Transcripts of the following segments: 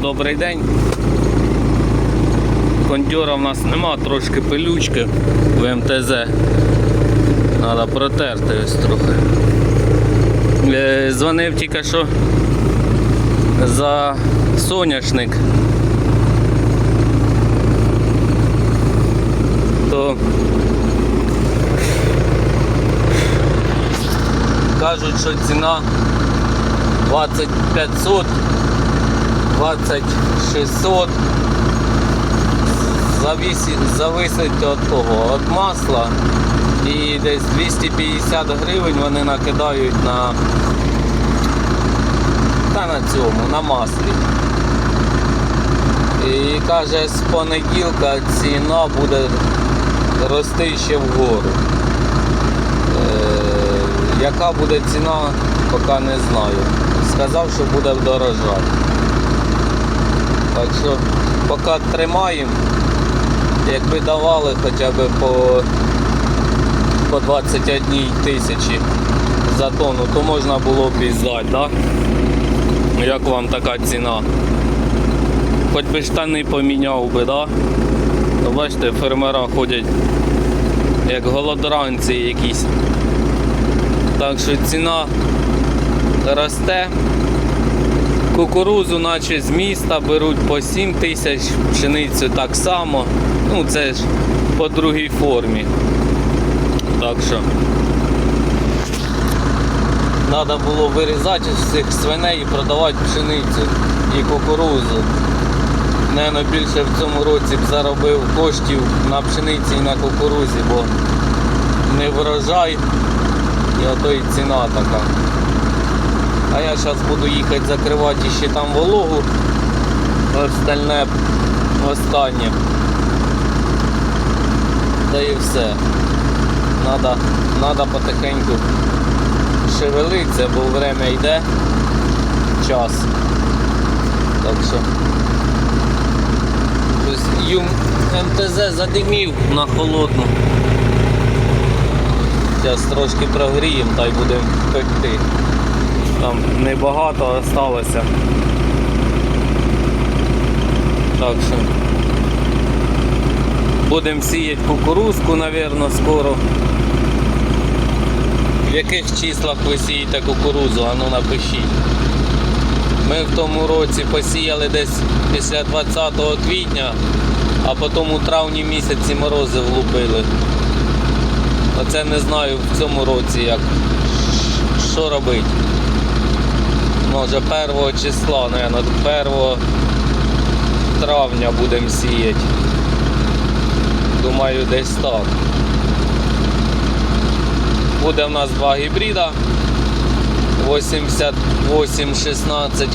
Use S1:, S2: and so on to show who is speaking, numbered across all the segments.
S1: добрий день. Кондьора в нас нема, трошки пилючки в МТЗ. Треба протерти ось трохи. Е, Дзвонив тільки що за соняшник. То кажуть, що ціна 2500, 2600. Зависить, від того, від масла. І десь 250 гривень вони накидають на, та на цьому, на маслі. І каже, з понеділка ціна буде рости ще вгору. Е, яка буде ціна, поки не знаю. Сказав, що буде вдорожати. Так що поки тримаємо, якби давали хоча б по, по 21 тисячі за тонну, то можна було б і здати, да? Як вам така ціна? Хоч би штани поміняв би, да? То бачите, фермера ходять як голодранці якісь. Так що ціна росте. Кукурузу наче з міста беруть по 7 тисяч, пшеницю так само. Ну це ж по другій формі. Так що треба було вирізати з цих свиней і продавати пшеницю і кукурузу. Наверно, більше в цьому році б заробив коштів на пшениці і на кукурузі, бо не врожай і ото і ціна така. А я зараз буду їхати закривати ще там вологу. Остальне останнє. Та і все. Надо, надо потихеньку шевелитися, бо время йде. Час. Так що. Ось Юм МТЗ задимів на холодну. Зараз трошки прогріємо та й будемо пекти. Там небагато залишилося. Так що будемо сіяти кукурузку, мабуть, скоро. В яких числах ви сієте кукурузу, а ну напишіть. Ми в тому році посіяли десь після 20 квітня, а потім у травні місяці морози влупили. Оце не знаю в цьому році як що робити. Може 1 числа, наверное, 1 травня будемо сіяти. Думаю, десь так. Буде в нас два гібрида. 88-16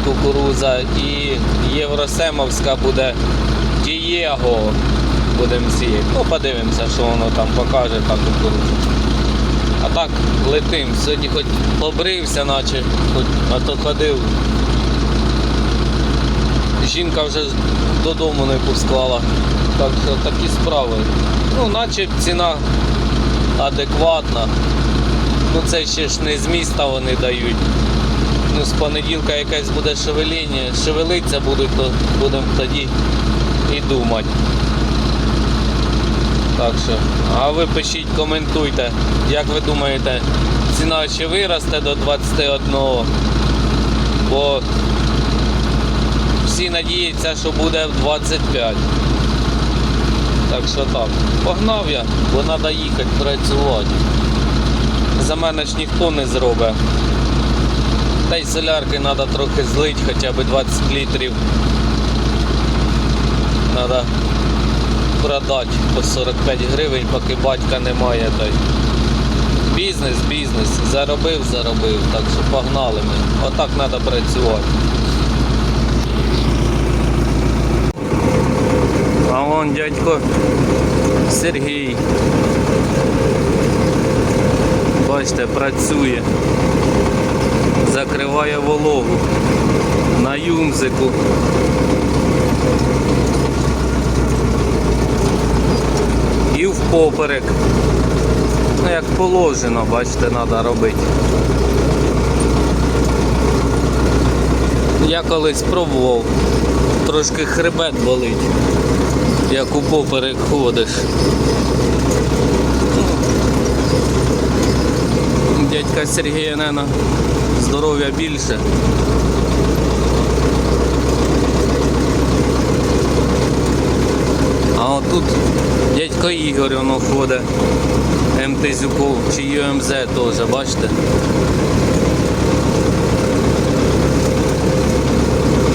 S1: кукуруза і Євросемовська буде Дієго. Будемо сіяти. Ну, подивимося, що воно там покаже та кукуруза. Так летим. Сьогодні хоч побрився, наче, хоч, а то ходив. Жінка вже додому не пускала. Так що такі справи. Ну, наче ціна адекватна. Ну це ще ж не з міста вони дають. Ну, з понеділка якесь буде шевеління, шевелиться будуть, то будемо тоді і думати. Так що, а ви пишіть, коментуйте, як ви думаєте, ціна ще виросте до 21, бо всі надіються, що буде в 25. Так що так. Погнав я, бо треба їхати працювати. За мене ж ніхто не зробить. Та й солярки треба трохи злити, хоча б 20 літрів. Треба продати по 45 гривень, поки батька немає. Та й бізнес, бізнес. Заробив, заробив. Так що погнали ми. Отак треба працювати. А вон дядько Сергій. Бачите, працює. Закриває вологу на юмзику. І впоперек. Ну, як положено, бачите, треба робити. Я колись пробував трошки хребет болить, як у поперек ходиш. Ну, Дядька Сергія, наверное, здоров'я більше. А отут дядько Ігор воно ходить. МТЗюков чи ЮМЗ теж, бачите?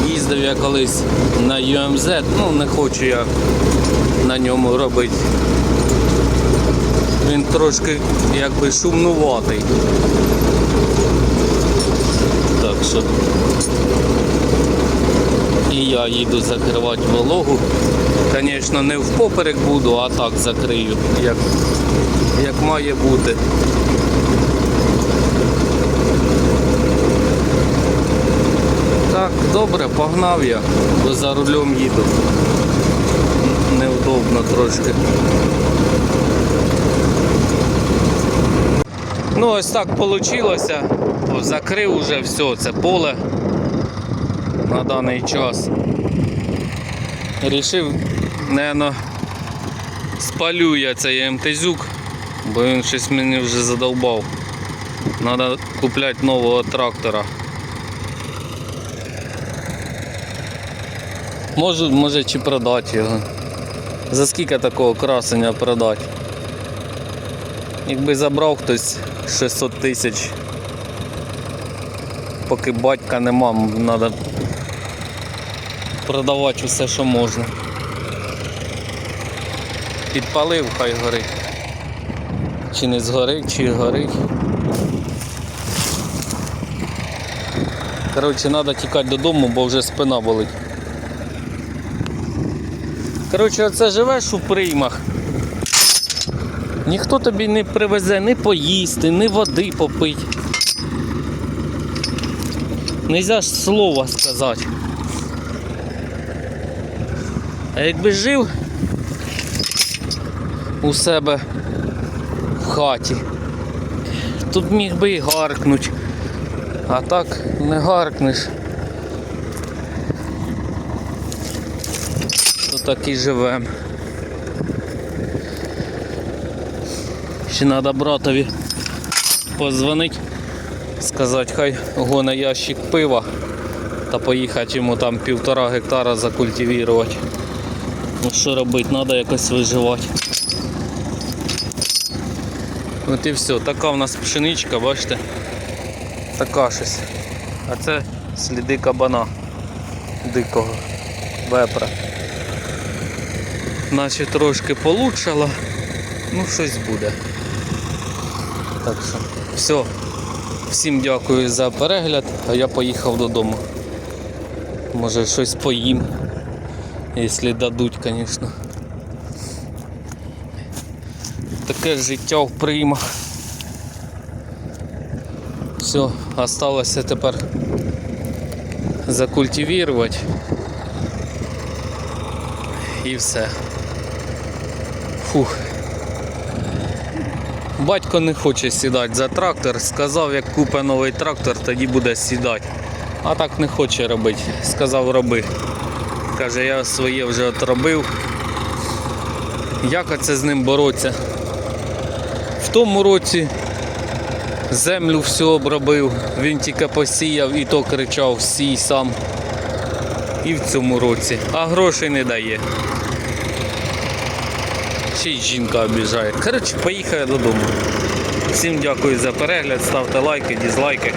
S1: Їздив я колись на ЮМЗ, ну не хочу я на ньому робити. Він трошки якби шумнуватий. Так що і я їду закривати вологу. Звісно, не впоперек буду, а так закрию, як, як має бути. Так, добре, погнав я, бо за рулем їду. Невдобно трошки. Ну ось так вийшло. Закрив уже все, це поле на даний час. Рішив, напевно, спалю я цей МТЗюк, бо він щось мені вже задовбав. Треба купляти нового трактора. Можу, може чи продати його. За скільки такого красення продати? Якби забрав хтось 600 тисяч, поки батька нема, треба продавати все, що можна. Підпалив, хай горить. Чи не згорить, чи горить. Коротше, треба тікати додому, бо вже спина болить. Коротше, оце живеш у приймах. Ніхто тобі не привезе ні поїсти, ні води попити. Нельзя ж слова сказати. А якби жив у себе в хаті, тут міг би і гаркнуть. А так не гаркнеш. То так і живем. Ще треба братові позвонити, сказати, хай гоне ящик пива та поїхати йому там півтора гектара закультивувати. Ну що робити, треба якось виживати. От і все, така в нас пшеничка, бачите? Така щось. А це сліди кабана дикого вепра. Наче трошки получало, ну щось буде. Так що, все. Всім дякую за перегляд, а я поїхав додому. Може щось поїм. Якщо дадуть, звісно. Таке життя в приймах. Все, осталося тепер закультивувати. І все. Фух. Батько не хоче сідати за трактор, сказав, як купить новий трактор, тоді буде сідати. А так не хоче робити. Сказав, роби. Каже, я своє вже отробив. Як оце з ним боротися? В тому році землю всю обробив, він тільки посіяв і то кричав сій сам. І в цьому році. А грошей не дає. Ще й жінка обіжає. Коротше, поїхав я додому. Всім дякую за перегляд, ставте лайки, дізлайки.